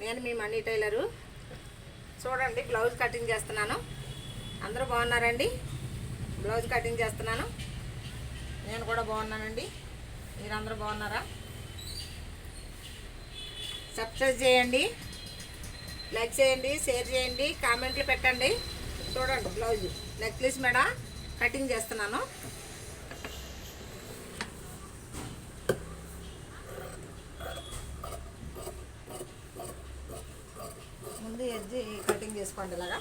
నేను మీ మనీ టైలరు. చూడండి బ్లౌజ్ కటింగ్ చేస్తున్నాను. అందరూ బాగున్నారండి? బ్లౌజ్ కటింగ్ చేస్తున్నాను. నేను కూడా బాగున్నానండి. మీరందరూ బాగున్నారా? సబ్స్క్రైబ్ చేయండి. లైక్ చేయండి షేర్ చేయండి కామెంట్లు పెట్టండి. చూడండి బ్లౌజ్ నెక్లెస్ మేడం కటింగ్ చేస్తున్నాను. ముందు ఎడ్జి కటింగ్ చేసుకోండి ఇలాగా.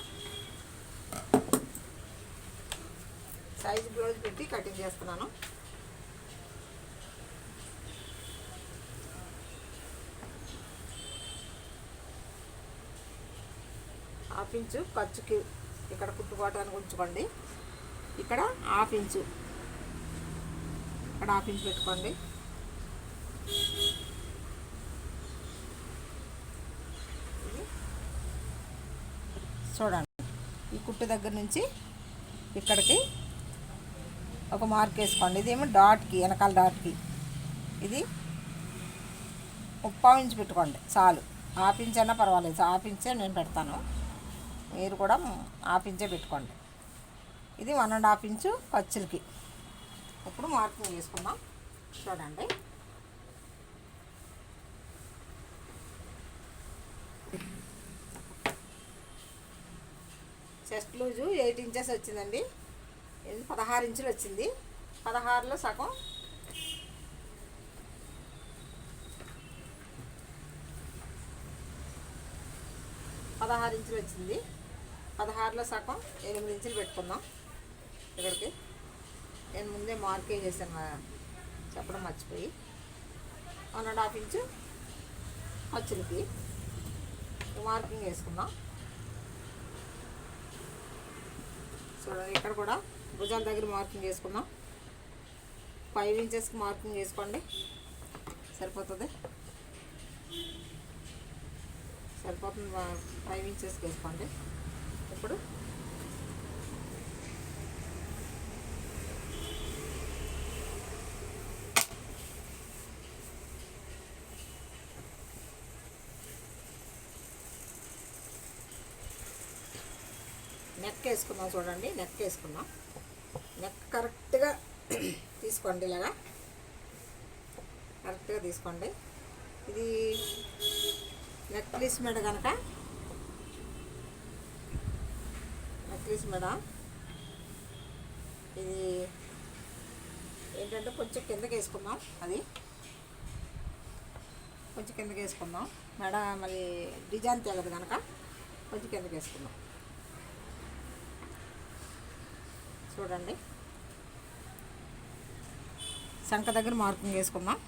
సైజ్ బ్లౌజ్ పెట్టి కటింగ్ చేస్తున్నాను. హాఫ్ ఇంచు ఖర్చుకి ఇక్కడ కుట్టుకోవడానికి ఉంచుకోండి. ఇక్కడ హాఫ్ ఇంచు. ఇక్కడ హాఫ్ ఇంచు పెట్టుకోండి ఇది చూడండి. ఈ కుట్టు దగ్గర నుంచి ఇక్కడికి ఒక మార్క్ వేసుకోండి. ఇదేమో డాట్కి వెనకాల డాట్కి ఇది ముప్పావు ఇంచు పెట్టుకోండి. చాలు. ఆపించైనా పర్వాలేదు. ఆపించే నేను పెడతాను. మీరు కూడా ఆపించే పెట్టుకోండి. ఇది వన్ అండ్ హాఫ్ ఇంచు ఖర్చులకి ఇప్పుడు మార్కింగ్ చేసుకుందాం చూడండి. చెస్ట్ లూజు ఎయిట్ ఇంచెస్ వచ్చిందండి. పదహారు ఇంచులు వచ్చింది. పదహారులో సగం. పదహారు ఇంచులు వచ్చింది. పదహారులో సగం ఎనిమిది ఇంచులు పెట్టుకుందాం. ఇక్కడికి. నేను ముందే మార్కే చేశాను చెప్పడం మర్చిపోయి. వన్ అండ్ హాఫ్ ఇంచు ఖర్చులకి మార్కింగ్ వేసుకుందాం. చూడండి ఇక్కడ కూడా భుజాల దగ్గర మార్కింగ్ చేసుకుందాం. ఫైవ్ ఇంచెస్కి మార్కింగ్ చేసుకోండి. సరిపోతుంది? సరిపోతుంది. ఫైవ్ ఇంచెస్కి వేసుకోండి ఇప్పుడు నెక్ వేసుకుందాం చూడండి నెక్ వేసుకుందాం. నెక్ కరెక్ట్గా తీసుకోండి ఇలాగా. కరెక్ట్గా తీసుకోండి. ఇది నెక్లెస్ మెడ కనుక నెక్లెస్ మెడ ఇది ఏంటంటే కొంచెం కిందకి వేసుకుందాం అది. కొంచెం కిందకి వేసుకుందాం. మెడ మళ్ళీ డిజైన్ తెగదు కనుక కొంచెం కిందకి వేసుకుందాం. చూడండి. శంఖ దగ్గర మార్కింగ్ వేసుకుందాం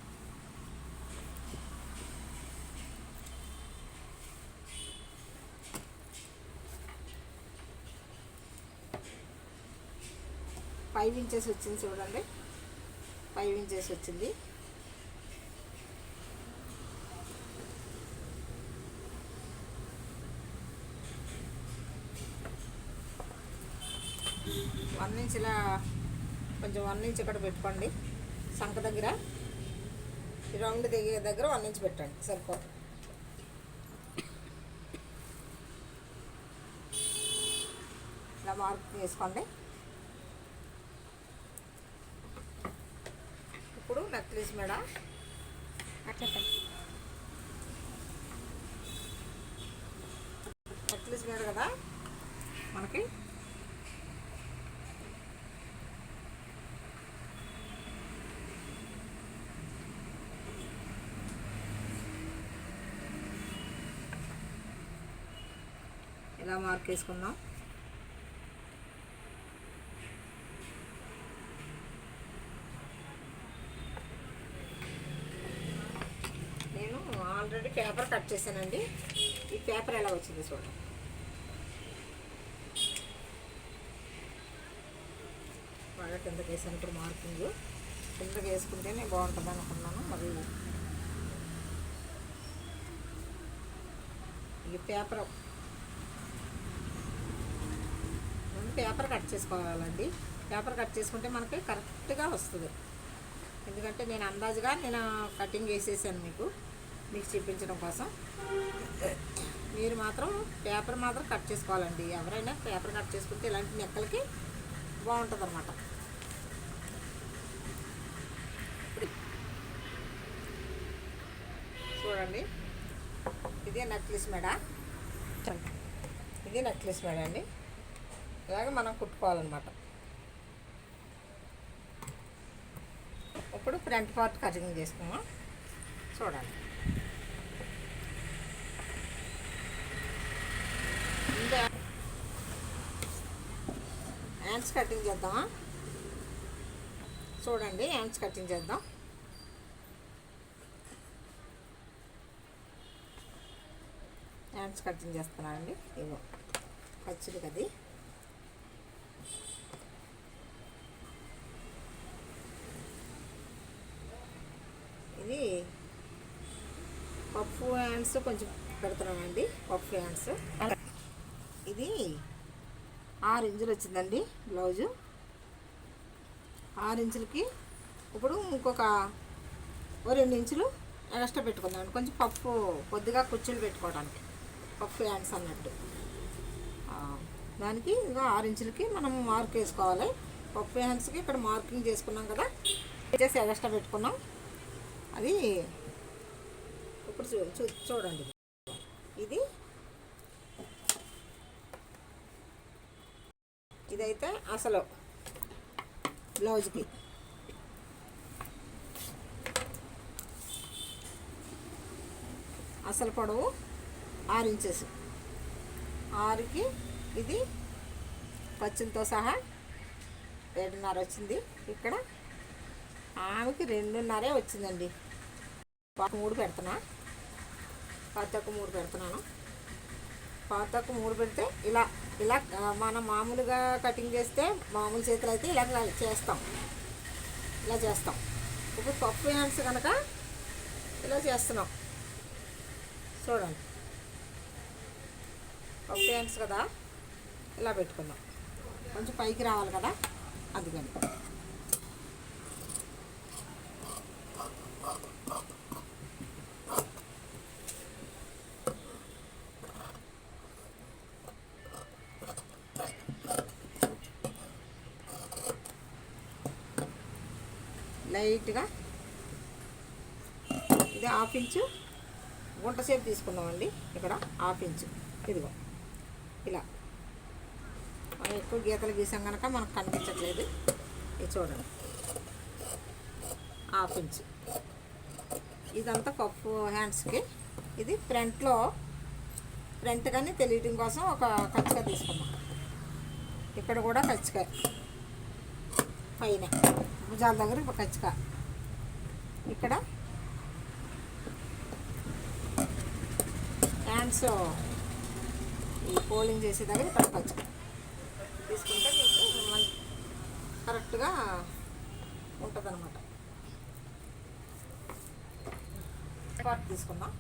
ఫైవ్ ఇంచెస్ వచ్చింది చూడండి. ఫైవ్ ఇంచెస్ వచ్చింది వన్ ఇంచ్ ఇలా కొంచెం వన్ ఇంచ్ ఇక్కడ పెట్టుకోండి. సంక దగ్గర ఈ రౌండ్ దిగే దగ్గర వన్ ఇంచ్ పెట్టండి. సరిపోతుంది ఇలా మార్క్ వేసుకోండి ఇప్పుడు నెక్లెస్ మేడం. నెక్లెస్ మేడ కదా మనకి. మార్క్ వేసుకుందాం. నేను ఆల్రెడీ పేపర్ కట్ చేశానండి. ఈ పేపర్ ఎలా వచ్చింది చూడండి. బాగా కిందకి వేసాను ఇప్పుడు మార్కింగ్. కిందకి వేసుకుంటేనే బాగుంటుంది అనుకున్నాను. మరి ఈ పేపర్ ముందు పేపర్ కట్ చేసుకోవాలండి. పేపర్ కట్ చేసుకుంటే మనకి కరెక్ట్గా వస్తుంది. ఎందుకంటే నేను అందాజుగా నేను కటింగ్ వేసేసాను మీకు మీకు చూపించడం కోసం. మీరు మాత్రం పేపర్ మాత్రం కట్ చేసుకోవాలండి. ఎవరైనా పేపర్ కట్ చేసుకుంటే ఇలాంటి నెక్కలకి బాగుంటుంది అనమాట చూడండి. ఇది నెక్లెస్ మెడ. ఇది నెక్లెస్ మెడ అండి. ఇలాగ మనం కుట్టుకోవాలన్నమాట. ఇప్పుడు ఫ్రంట్ పార్ట్ కటింగ్ చేసుకున్నాం చూడండి ఇంకా హ్యాండ్స్ కటింగ్ చేద్దామా? చూడండి హ్యాండ్స్ కటింగ్ చేద్దాం. హ్యాండ్స్ కటింగ్ చేస్తున్నానండి. ఇగో ఖర్చులు కది ఇది పప్పు హ్యాండ్స్ కొంచెం పెడుతున్నామండి. పప్పు హ్యాండ్స్ ఇది ఆరు ఇంచులు వచ్చిందండి బ్లౌజు. ఆరు ఇంచులకి ఇప్పుడు ఇంకొక ఓ రెండు ఇంచులు ఎక్స్ట్రా పెట్టుకుందాం కొంచెం పప్పు కొద్దిగా కుర్చీలు పెట్టుకోవడానికి. పప్పు హ్యాండ్స్ అన్నట్టు. దానికి ఇంకా ఆరు ఇంచులకి మనం మార్క్ వేసుకోవాలి పప్పు హ్యాండ్స్కి ఇక్కడ మార్కింగ్ చేసుకున్నాం కదా. చేసి ఎక్స్ట్రా పెట్టుకున్నాం. అది ఇప్పుడు చూ చూ చూడండి. ఇది. ఇదైతే అసలు బ్లౌజ్కి. అసలు పొడవు ఆరు ఇంచెస్ ఆరుకి ఇది పచ్చింతో సహా ఏడున్నర వచ్చింది. ఇక్కడ ఆమెకి రెండున్నరే వచ్చిందండి. మూడు పెడుతున్నా పాతకు మూడు పెడుతున్నాను. పాతకు మూడు పెడితే ఇలా ఇలా మనం మామూలుగా కటింగ్ చేస్తే మామూలు చేతులు అయితే ఇలా చేస్తాం. ఇలా చేస్తాం. ఇప్పుడు పప్పు హ్యాండ్స్ కనుక ఇలా చేస్తున్నాం. చూడండి. పప్పు హ్యాండ్స్ కదా ఇలా పెట్టుకుందాం కొంచెం పైకి రావాలి కదా అందుకని. లైట్గా ఇది హాఫ్ ఇంచు. గుంట సేపు తీసుకుందామండి. ఇక్కడ హాఫ్ ఇంచు. ఇదిగో. ఇలా. మనం ఎక్కువ గీతలు గీసాం కనుక మనకు కనిపించట్లేదు. ఇది చూడండి. Half inch. ఇదంతా పప్పు హ్యాండ్స్కి. ఇది ఫ్రంట్లో ఫ్రంట్ కానీ తెలియటం కోసం ఒక కచ్చిగా తీసుకున్నాం ఇక్కడ కూడా కచ్చికాయ పైన. భుజాల దగ్గర ఒక కచ్చిక. ఇక్కడ. హ్యాండ్స్ ఈ పోలింగ్ చేసే దగ్గర ఇక్కడ కచ్చిక. తీసుకుంటే మీకు కరెక్ట్గా ఉంటుంది అనమాట తీసుకుందాం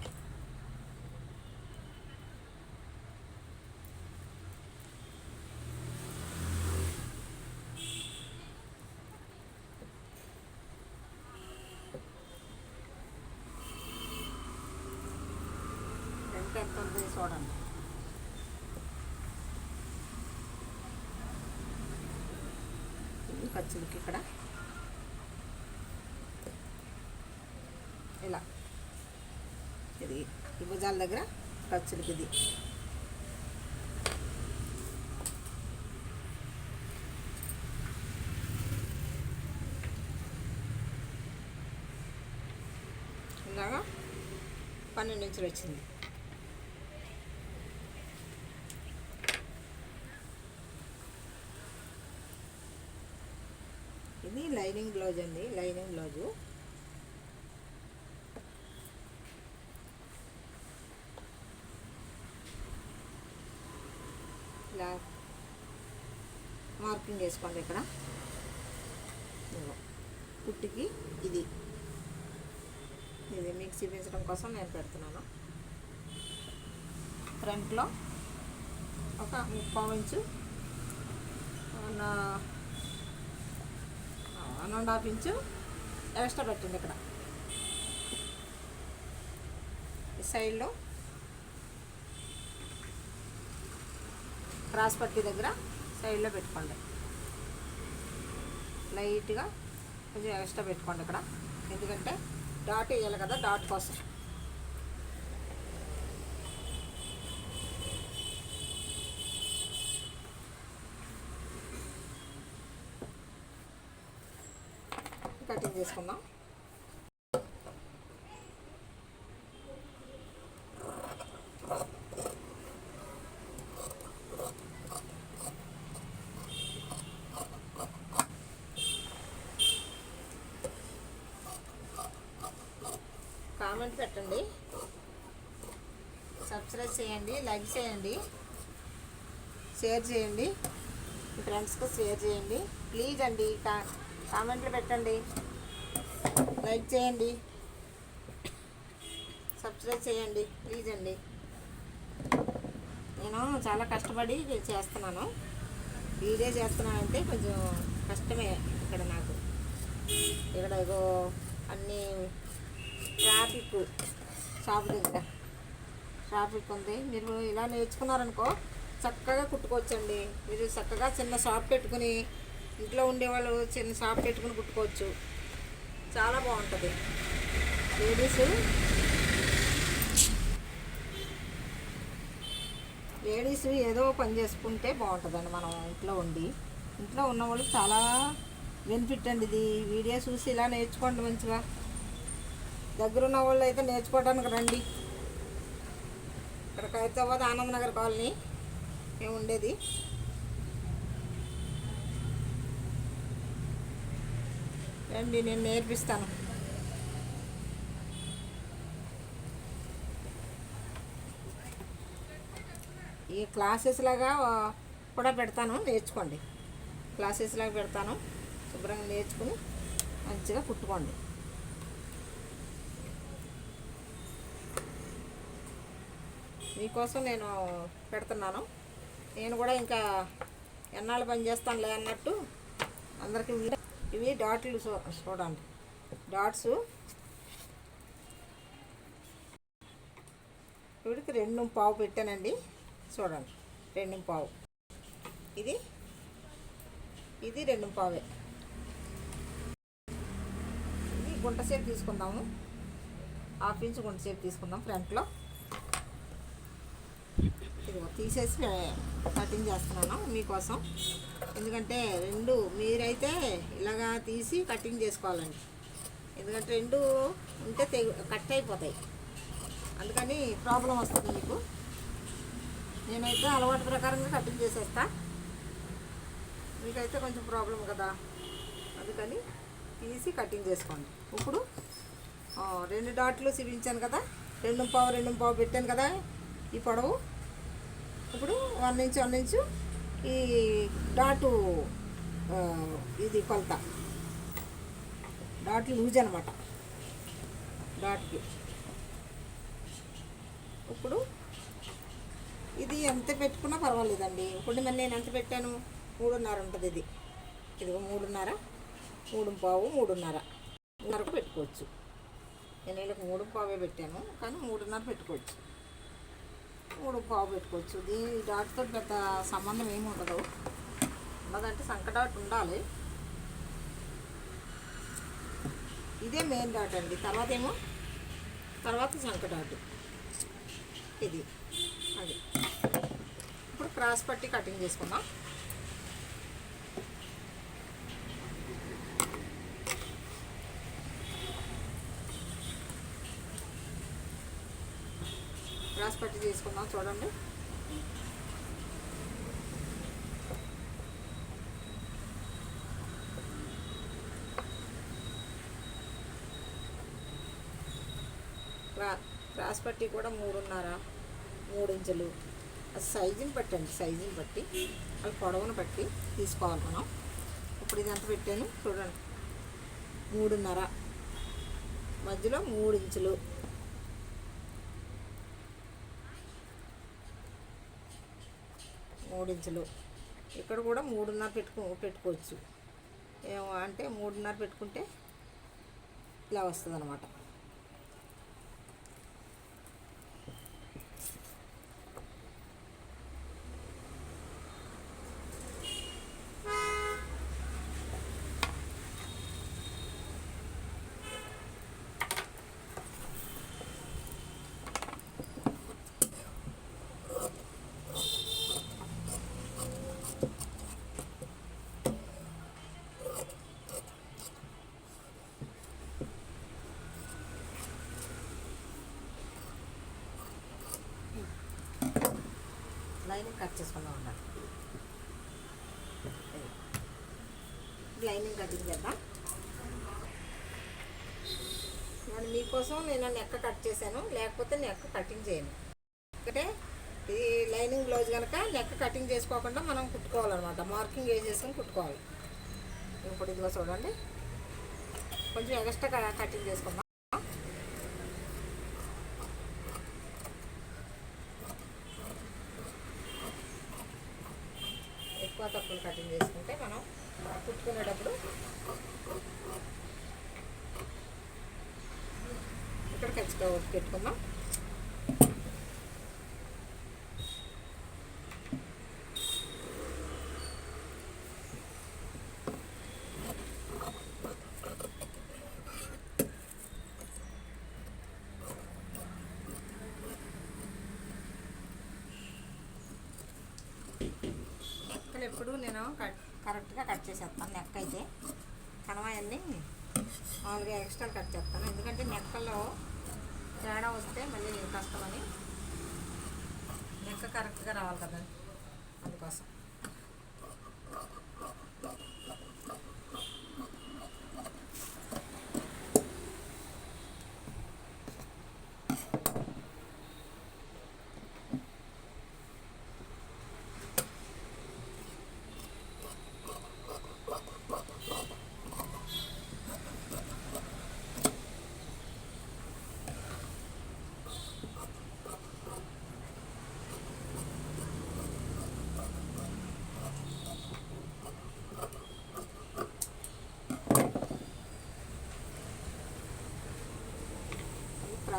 ఎంత ఎంత ఉంది చూడండి ఇది ఖర్చులకి ఇక్కడ. ఇలా. ఇది ఈ భుజాల దగ్గర ఖర్చులకి ఇది. ఇలాగా పన్నెండు ఇంచులు వచ్చింది ఇది లైనింగ్ బ్లౌజ్ అండి లైనింగ్ బ్లౌజు. ఇలా మార్కింగ్ వేసుకోండి ఇక్కడ. పుట్టికి ఇది. ఇది మీకు చూపించడం కోసం నేను పెడుతున్నాను. ఫ్రంట్లో ఒక ముప్పావు inch one and half inch extra పెట్టండి ఇక్కడ. ఈ సైడ్లో క్రాస్ పట్టి దగ్గర సైడ్లో పెట్టుకోండి. లైట్గా కొంచెం ఎక్స్ట్రా పెట్టుకోండి ఇక్కడ. ఎందుకంటే డాట్ వేయాలి కదా డాట్ కోసం కటింగ్ చేసుకుందాం కామెంట్ పెట్టండి. సబ్స్క్రైబ్ చేయండి లైక్ చేయండి. షేర్ చేయండి. మీ ఫ్రెండ్స్కి షేర్ చేయండి. ప్లీజ్ అండి కా కామెంట్లు పెట్టండి. లైక్ చేయండి. సబ్స్క్రైబ్ చేయండి ప్లీజ్ అండి. నేను చాలా కష్టపడి చేస్తున్నాను. వీడియో చేస్తున్నానంటే కొంచెం కష్టమే ఇక్కడ నాకు. ఇక్కడ అన్ని ట్రాఫిక్ షాప్ దగ్గర ట్రాఫిక్ ఉంది. మీరు ఇలా నేర్చుకున్నారనుకో చక్కగా కుట్టుకోవచ్చండి. మీరు చక్కగా చిన్న షాప్ పెట్టుకుని ఇంట్లో ఉండేవాళ్ళు చిన్న షాప్ పెట్టుకుని కుట్టుకోవచ్చు. చాలా బాగుంటుంది. లేడీస్ లేడీస్ ఏదో పని చేసుకుంటే బాగుంటుందండి మనం ఇంట్లో ఉండి. ఇంట్లో ఉన్న వాళ్ళకి చాలా బెనిఫిట్ అండి ఇది. వీడియో చూసి ఇలా నేర్చుకోండి మంచిగా. దగ్గరున్న వాళ్ళు అయితే నేర్చుకోవడానికి రండి. ఇక్కడ ఖైరతాబాద్ ఆనందనగర్ కాలనీ. మేము ఉండేది. రండి నేను నేర్పిస్తాను. ఈ క్లాసెస్ లాగా కూడా పెడతాను నేర్చుకోండి. క్లాసెస్ లాగా పెడతాను శుభ్రంగా నేర్చుకుని మంచిగా కుట్టుకోండి. మీకోసం నేను పెడుతున్నాను. నేను కూడా ఇంకా ఎన్నాళ్ళు పని చేస్తానులే అన్నట్టు అందరికీ ఇవి- డాట్లు చూ చూడండి. డాట్స్. వీడికి రెండు పావు పెట్టానండి. చూడండి. రెండు పావు. ఇది. ఇది రెండు పావే. ఇది గుంట సేపు తీసుకుందాము. హాఫ్ ఇంచ్ గుంట సేపు తీసుకుందాం ఫ్రంట్లో. ఇదిగో తీసేసి కటింగ్ చేస్తున్నాను మీకోసం. ఎందుకంటే రెండు మీరైతే ఇలాగా తీసి కటింగ్ చేసుకోవాలండి. ఎందుకంటే రెండు ఉంటే తెగు కట్ అయిపోతాయి. అందుకని ప్రాబ్లం వస్తుంది మీకు. నేనైతే అలవాటు ప్రకారంగా కటింగ్ చేసేస్తా. మీకైతే కొంచెం ప్రాబ్లం కదా. అందుకని తీసి కటింగ్ చేసుకోండి. ఇప్పుడు రెండు డాట్లు చూపించాను కదా. రెండు పావు రెండు పావు పెట్టాను కదా. ఈ పొడవు. ఇప్పుడు వన్ ఇంచు వన్ ఇంచు ఈ డాటు ఇది కొలత. డాట్ లూజ్ అనమాట డాట్కి. ఇప్పుడు ఇది ఎంత పెట్టుకున్నా పర్వాలేదండి. ఇప్పుడు మరి నేను ఎంత పెట్టాను? మూడున్నర ఉంటుంది ఇది. ఇదిగో మూడున్నర మూడు పావు మూడున్నర. మూడున్నరకు పెట్టుకోవచ్చు. నేను వీళ్ళకి మూడు పావే పెట్టాను కానీ మూడున్నర పెట్టుకోవచ్చు. మూడు పావు పెట్టుకోవచ్చు. దీని డాట్తో పెద్ద సంబంధం ఏమి ఉండదు. ఉన్నదంటే సంక ఉండాలి. ఇదే మెయిన్ డాట్ అండి. తర్వాత ఏమో తర్వాత సంకటాటు ఇది. అది. ఇప్పుడు క్రాస్ పట్టి కటింగ్ చేసుకుందాం. తీసుకుందాం చూడండి. క్రా- క్రాస్ పట్టి కూడా మూడున్నర మూడు ఇంచులు. అది సైజుని పట్టండి సైజుని బట్టి అది పొడవును బట్టి తీసుకోవాలి మనం. ఇప్పుడు ఇది ఎంత పెట్టాను చూడండి. మూడున్నర మధ్యలో మూడు ఇంచులు. మూడించులు ఇక్కడ కూడా మూడున్నర పెట్టుకో పెట్టుకోవచ్చు. ఏమో అంటే మూడున్నర పెట్టుకుంటే ఇలా వస్తుంది అనమాట లైనింగ్ కట్ చేసుకుందాం అన్నమాట లైనింగ్ కటింగ్ చేద్దాం? నేను మీకోసం నేను నెక్క కట్ చేశాను లేకపోతే నెక్క కటింగ్ చేయను. ఎందుకంటే ఈ లైనింగ్ బ్లౌజ్ కనుక నెక్క కటింగ్ చేసుకోకుండా మనం కుట్టుకోవాలన్నమాట. మార్కింగ్ వేసేసుకొని కుట్టుకోవాలి. ఇప్పుడు ఇదిగో చూడండి. కొంచెం ఎక్స్ట్రా కటింగ్ చేసుకుందాం ఎక్కువ తక్కువ కటింగ్ చేసుకుంటే మనం కుట్టుకునేటప్పుడు ఇక్కడ ఖచ్చితంగా పెట్టుకుందాం ఇప్పుడు నేను కట్ కరెక్ట్గా కట్ చేసేస్తాను నెక్ అయితే. కనవాయన్ని మామూలుగా ఎక్స్ట్రా కట్ చేస్తాను. ఎందుకంటే నెక్కల్లో తేడా వస్తే మళ్ళీ కష్టమని. నెక్క కరెక్ట్గా రావాలి కదా అందుకోసం.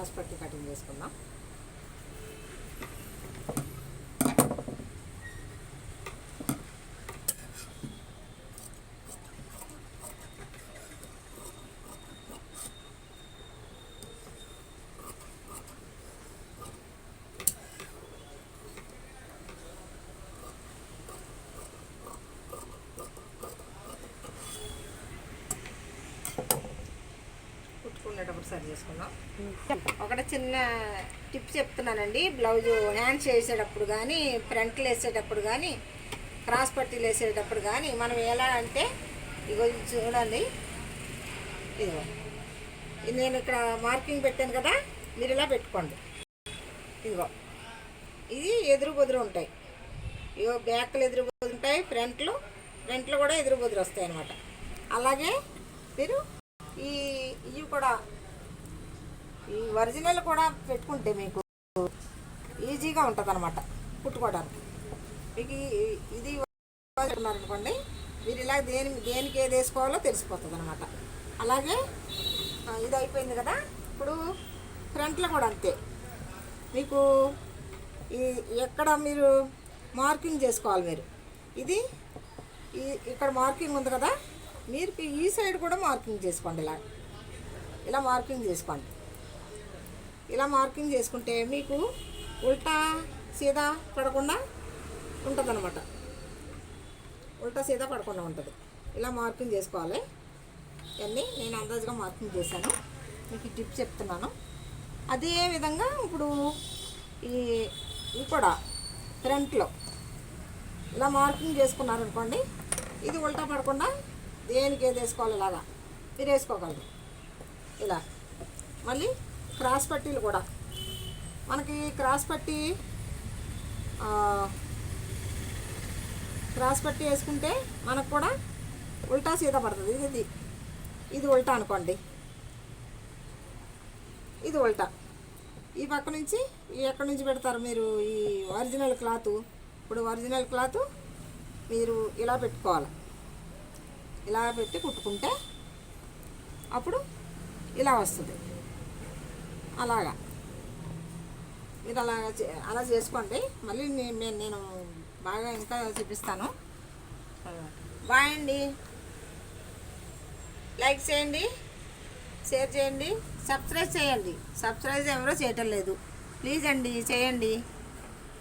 క్రాస్ పట్టి కటింగ్ చేసుకుందాం. ఒకసారి సరి చేసుకుందాం ఒకటి చిన్న టిప్ చెప్తున్నానండి. బ్లౌజ్ హ్యాండ్స్ వేసేటప్పుడు కానీ ఫ్రంట్లు వేసేటప్పుడు కానీ క్రాస్ పట్టీలు వేసేటప్పుడు కానీ మనం ఎలా అంటే ఇగో చూడండి. ఇదిగో. నేను ఇక్కడ మార్కింగ్ పెట్టాను కదా మీరు ఇలా పెట్టుకోండి. ఇదిగో. ఇది ఎదురు బొదురు ఉంటాయి. ఇగో బ్యాక్లు ఎదురు బొదురు ఉంటాయి ఫ్రంట్లు ఫ్రంట్లు కూడా ఎదురు బొదురు వస్తాయి అన్నమాట అలాగే మీరు ఈ ఇవి కూడా ఈ ఒరిజినల్ కూడా పెట్టుకుంటే మీకు ఈజీగా ఉంటుంది అనమాట కుట్టుకోవడానికి. మీకు ఇది అనుకోండి మీరు ఇలా దేని దేనికి ఏది వేసుకోవాలో తెలిసిపోతుంది అనమాట అలాగే ఇది అయిపోయింది కదా ఇప్పుడు ఫ్రంట్లో కూడా అంతే. మీకు ఈ ఎక్కడ మీరు మార్కింగ్ చేసుకోవాలి మీరు. ఇది ఈ ఇక్కడ మార్కింగ్ ఉంది కదా మీరు ఈ సైడ్ కూడా మార్కింగ్ చేసుకోండి ఇలా. ఇలా మార్కింగ్ చేసుకోండి. ఇలా మార్కింగ్ చేసుకుంటే మీకు ఉల్టా సీదా పడకుండా ఉంటుందన్నమాట. ఉల్టా సీదా పడకుండా ఉంటుంది. ఇలా మార్కింగ్ చేసుకోవాలి. ఇవన్నీ నేను అందాజుగా మార్కింగ్ చేశాను. మీకు టిప్ చెప్తున్నాను. అదే విధంగా ఇప్పుడు ఈ ఇది కూడా ఫ్రంట్లో ఇలా మార్కింగ్ చేసుకున్నారనుకోండి ఇది ఉల్టా పడకుండా దేనికి ఏది వేసుకోవాలి ఇలాగా? మీరు వేసుకోగలరు. ఇలా. మళ్ళీ క్రాస్ పట్టీలు కూడా. మనకి క్రాస్ పట్టీ క్రాస్ పట్టీ వేసుకుంటే మనకు కూడా ఉల్టా సీదా పడుతుంది. ఇది ఇది ఇది ఉల్టా అనుకోండి. ఇది ఉల్టా. ఈ పక్క నుంచి ఈ ఎక్కడి నుంచి పెడతారు మీరు ఈ ఒరిజినల్ క్లాత్ ఇప్పుడు ఒరిజినల్ క్లాత్ మీరు ఇలా పెట్టుకోవాలి. ఇలా పెట్టి కుట్టుకుంటే అప్పుడు ఇలా వస్తుంది. అలాగా. మీరు అలాగా చే- అలా చేసుకోండి. మళ్ళీ నేను నేను బాగా ఇంకా చూపిస్తాను. బాయ్ అండి. లైక్ చేయండి. షేర్ చేయండి. సబ్స్క్రైబ్ చేయండి. సబ్స్క్రైబ్ ఎవరో చేయటం లేదు. ప్లీజ్ అండి చేయండి.